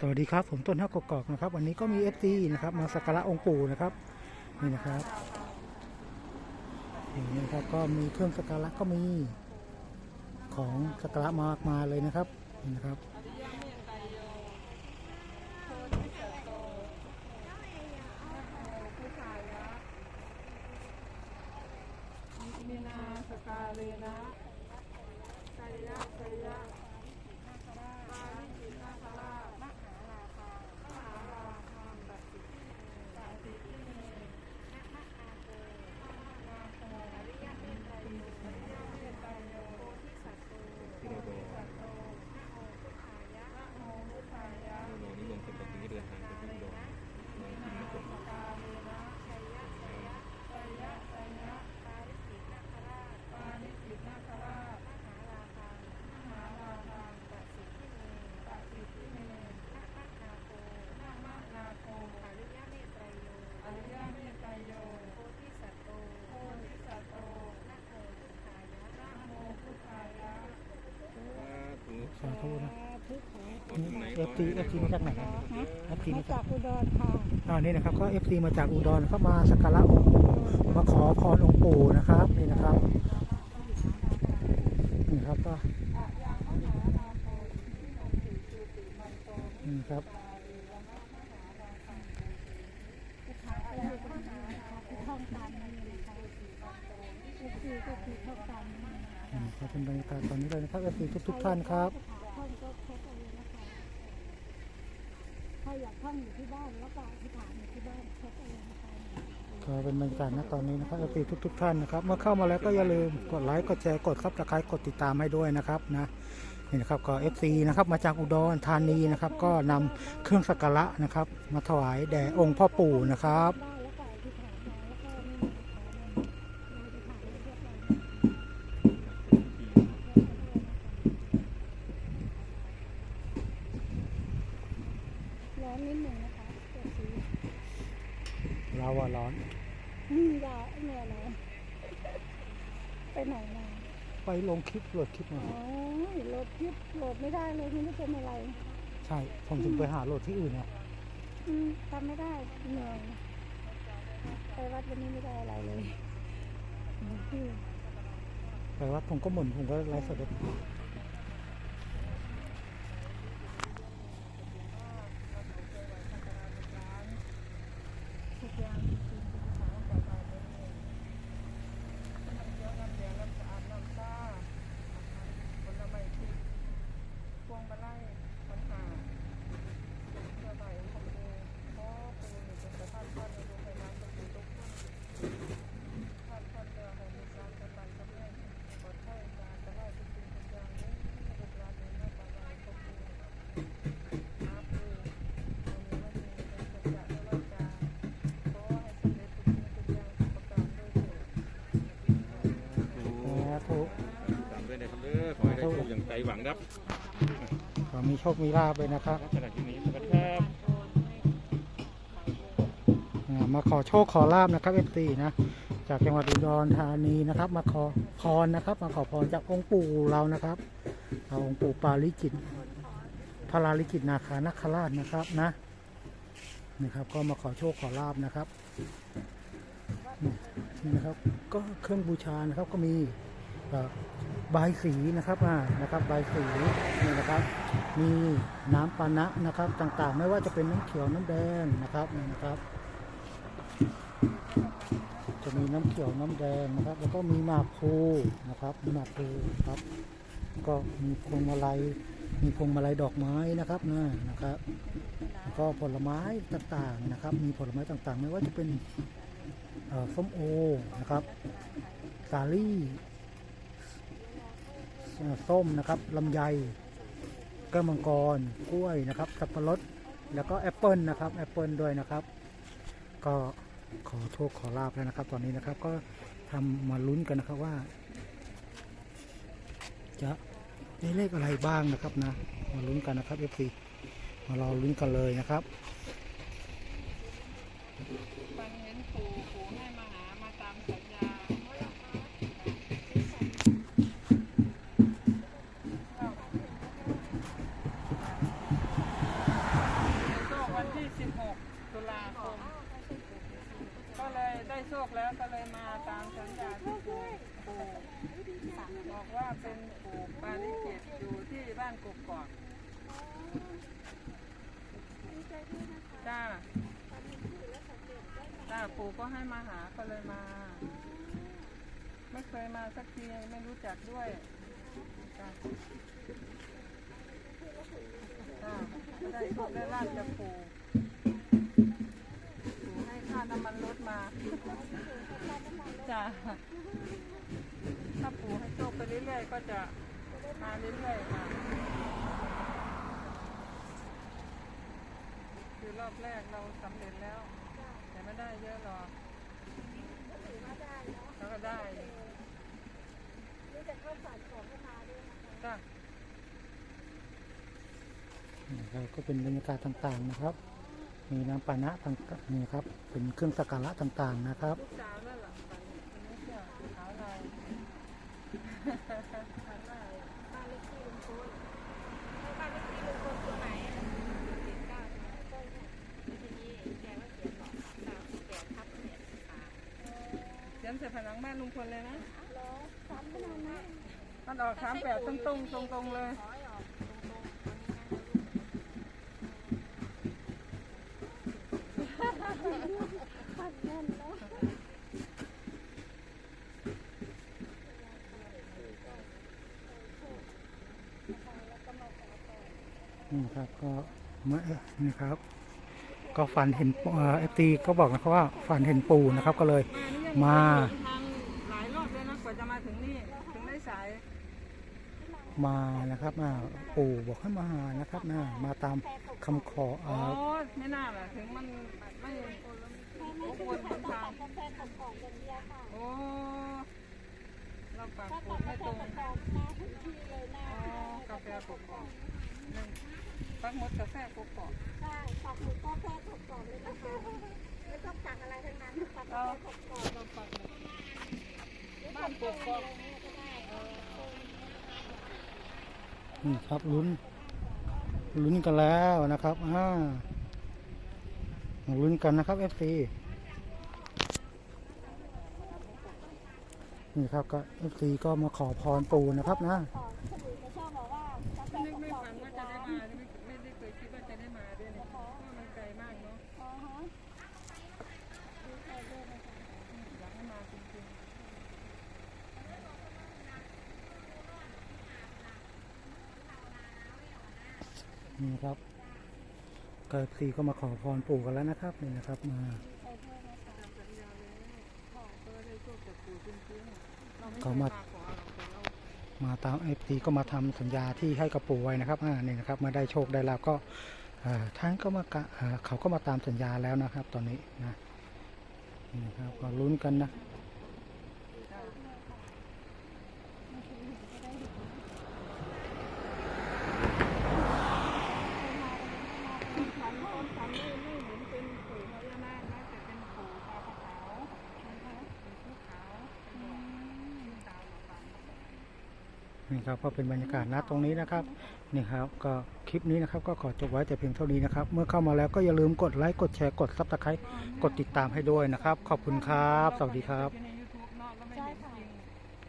สวัสดีครับ ผมต้นห้ากกอกนะครับ วันนี้ก็มีเอฟซีนะครับ มาสักการะองค์ปู่นะครับ นี่นะครับนี่นะครับก็มีเครื่องสักการะก็มีของสักการะมากมายเลยนะครับนี่นะครับ มีนาสกาเลนะไกยะไกยะปาลิจินาคราชมหาลาภามหาลาภามบัตติบัตติที่เมนะมะอาโกนาโกอริยะเมตไตรโยอริยะเมตไตรโยโพธิสัตว์โตโพธิสัตว์โตนะโมพุทธายะนะโมพุทธายะ โลนิมนต์คนปฏิเดินทางไปที่อุดรในที่นิคม สกาเลนะไกยะไกยะไกยะไกยะปาลิจินาคราชปาลิจินาคราชมหาลาภามหาลาภามบัตติที่เมบัตติที่เมนะมะนาโกนะมะนาโกอริยะเมตไตรโยอริยะเมตไตรโยโพธิสัตว์โตโพธิสัตว์โตนะโมพุทธายะนะโมพุทธายะ สา ธุนะเอฟซีเอฟซีมาจากไหนเอฟซีมามาจาจากกอุดรค่ะอ่านี่นะครับ ก็เอฟซีมาจากอุดรเข้ามาสักการะองค์มาขอพรองค์ปู่นะครับนี่นะครับนี่ครับก็นี่ครับ ท่องตามนี้นะคะเอฟซีก็คือท่องตามนี้ อืมขอบคุณบรรยากาศตอนนี้เลยนะครับเอฟซีทุกทุกๆท่านครับ ท่องก็ครบเอาเลยนะคะถ้า อยากท่องอยู่ที่บ้านแล้วก็อธิษฐานอยู่ที่บ้านครบเอาเลยนะคะก็เป็นบรรยากาศณตอนนี้นะครับสีทุกทุกๆท่านนะครับ เมื่อเข้ามาแล้วก็อย่าลืมกดไลค์กดแชร์กดซับสไครต์กดติดตามให้ด้วยนะครับนะนี่นะครับก็เอฟซีนะครับมาจากอุดรธานีนะครับ ก็นำเครื่องสักการะนะครับ มาถวายแด่องค์พ่อปู่นะครับ อนนิดหนึ่งนะคะเอฟซีเราว่าร้อน อืมยาเหนื่อยแล้วไปไหนมาไปลงคลิปโหลดคลิปมาอ๋อโหลดคลิปโหลดไม่ได้เลยไม่รู้เป็นอะไร ใช่ ผมถึงไปหาโหลดที่อื่นนะอืมทำไม่ได้เหนื่อยไปวัดวันนี้ไม่ได้อะไรเลยอืมแต่ว่าผมก็หมุนผมก็ไลฟ์สดได้ ทุกอย่างพวงมาลัยปัญหาเจ้าใบของปูพ่อปูนี่เป็นประธานท่านในโรงพยาบาลตะปูทุกท่านท่านท่านเดียวให้มีการกำลังกำลังปลอดภัยการจะได้ทุกสิ่งทุกอย่างนี้ลูกหลานในหน้าป่าไม้ของปูอาปูอันนี้มันมีเป็นสัจจะและวาจาขอให้สำเร็จทุกสิ่งทุกอย่างประการด้วยเถิด สาธุ ตามด้วยนะครับเด้อขอให้ได้โชคอย่างใจ หวังครับขอมีโชคมีลาภเลยนะครับขณะที่นี้สวัสดีครับอ่ามาขอโชคขอลาบนะครับเอฟซีนะ จากจังหวัดอุดรธานีนะครับ มาขอพรนะครับ มาขอพรจากองค์ปู่เรานะครับเอาองค์ปู่ปาลิจิตพระลาลิจิตนาคานาคราชนะครับนะนะครับ ก็มาขอโชคขอลาบนะครับนี่นี่นะครับ ก็เครื่องบูชานะครับก็มี เอ่อบายสีนะครับอ่านะครับบายสีนี่นะครับ มีน้ำปานะนะครับ ต่างๆ ไม่ว่าจะเป็นน้ำเขียวน้ำแดงนะครับนี่นะครับ จะมีน้ำเขียวน้ำแดงนะครับ แล้วก็มีหมากพลูนะครับมีหมากพลูครับ ก็มีพวงมาลัยมีพวงมาลัยดอกไม้นะครับนะนะครับแล้วก็ผลไม้ต่างๆนะครับ มีผลไม้ต่างๆ ไม่ว่าจะเป็นส้มโอนะครับ สาลี่ ส้มนะครับลำไยก้วมังกรกล้วยนะครับสับปะรดแล้วก็แอปเปิลนะครับแอปเปิลด้วยนะครับ ก็ขอโชคขอลาบแล้วนะครับ ตอนนี้นะครับก็ทำมาลุ้นกันนะครับว่า จะได้เลขอะไรบ้างนะครับนะ มาลุ้นกันนะครับ FC มารอลุ้นกันเลยนะครับฟันเห็นปูปูให้ ตุลาคม ก็เลยได้โชคแล้วก็เลยมาตามสัญญาที่ปู่ปู่บอกว่าเป็นปู่ปาริจิตอยู่ที่บ้านกกอกจ้าจ้าปู่ก็ให้มาหาก็เลยมา ไม่เคยมาสักทีไม่รู้จักด้วยจ้าจ้าได้โชคได้ลาบจากปู่ มันรถมาจ้าถ้าปู่ให้โชคไปเรื่อยๆ ก็จะมาเรื่อยๆค่ะ คือรอบแรกเราสำเร็จแล้ว แต่ไม่ได้เยอะหรอกแล้วก็ได้จ้านี่ครับก็เป็นบรรยากาศต่างๆนะครับ มีน้ำปานะต่างๆนี่ครับ เป็นเครื่องสักการะต่างๆนะครับลูกสาวนั่นแหละฝันคนนี้เชื่อขาวลายฝันว่าบ้านเลขที่ลุงพลบ้านเลขที่ลุงพลตัวไหนเจ็ดเก้าใช่ไหมแล้วทีนี้แกว่าเขียนบอกสามสิบแปดทับเจ็ดค่ะเขียนใส่ผนังบ้านลุงพลเลยนะ มันออกสามแปดตรงตรงตรงตรงๆเลย นี่ครับก็เมื่อนี่ครับ ก็ฝันเห็นเอฟตีก็บอกนะครับว่าฝันเห็นปู่นะครับก็เลยมาทางหลายรอบเลยนะกว่าจะมาถึงนี่ถึงได้สายมานะครับอ่าปู่บอกให้มาหานะครับนะมาตามคำขอโอ้อ่าไม่น่าล่ะถึงมันไม่โอ้วนบนทางโอ้เราปากปูไม่ตรงอ๋อกาแฟกกอกึงปักหมดกาแฟกกอกใช่ปักมดก็แค่กรอบๆเลยนะคะไม่ต้องตักอะไรทั้งนั้นปักเราแค่กรอบเราปักหมดบ้านกกอกนี่ครับลุ้น ลุ้นกันแล้วนะครับอ่าลุ้นกันนะครับเอฟซีนี่ครับก็เอฟซีก็มาขอพรปูนะครับนะ ๆคนอื่นจะชอบบอกว่ากาแฟ ไม่ กร ไม่ อบ ฝันว่าจะได้มาไม่ไม่ได้เคยคิดว่าจะได้มาด้วยเนี่ยเพราะว่ามันไกลมากเนาะ ๆอ๋อฮะดีใจด้วยนะคะ อยากให้มาจริงๆ นี่ครับก็เอฟซีก็มาขอพรปู่กันแล้วนะครับนี่นะครับมาเลยพ่อก็ได้โชคจามามาตามาตามเอฟซีก็มาทำสัญญาที่ให้กับปู่ไว้นะครับอ่านี่นะครับมาได้โชคได้ลาบก็อท่านก็มากะอ่าเขาก็มาตามสัญญาแล้วนะครับ ตอนนี้นะนี่นะครับก็ลุ้นกันนะ ฝันคนฝันไม่ไม่เหมือนเป็นปู่พญานาคนะแต่เป็นปู่ตาขาวนะคะเป็นผู้ขาวเป็นหนวดเป็นตาหนาฝัน นี่ครับก็เป็นบรรยากาศนะตรงนี้นะครับนี่ครับก็คลิปนี้นะครับก็ขอจบไว้แต่เพียงเท่านี้นะครับ เมื่อเข้ามาแล้วก็อย่าลืมกดไลค์กดแชร์กดซับสไครต์กดติดตามให้ด้วยนะครับ ขอบคุณครับ สวัสดีครับ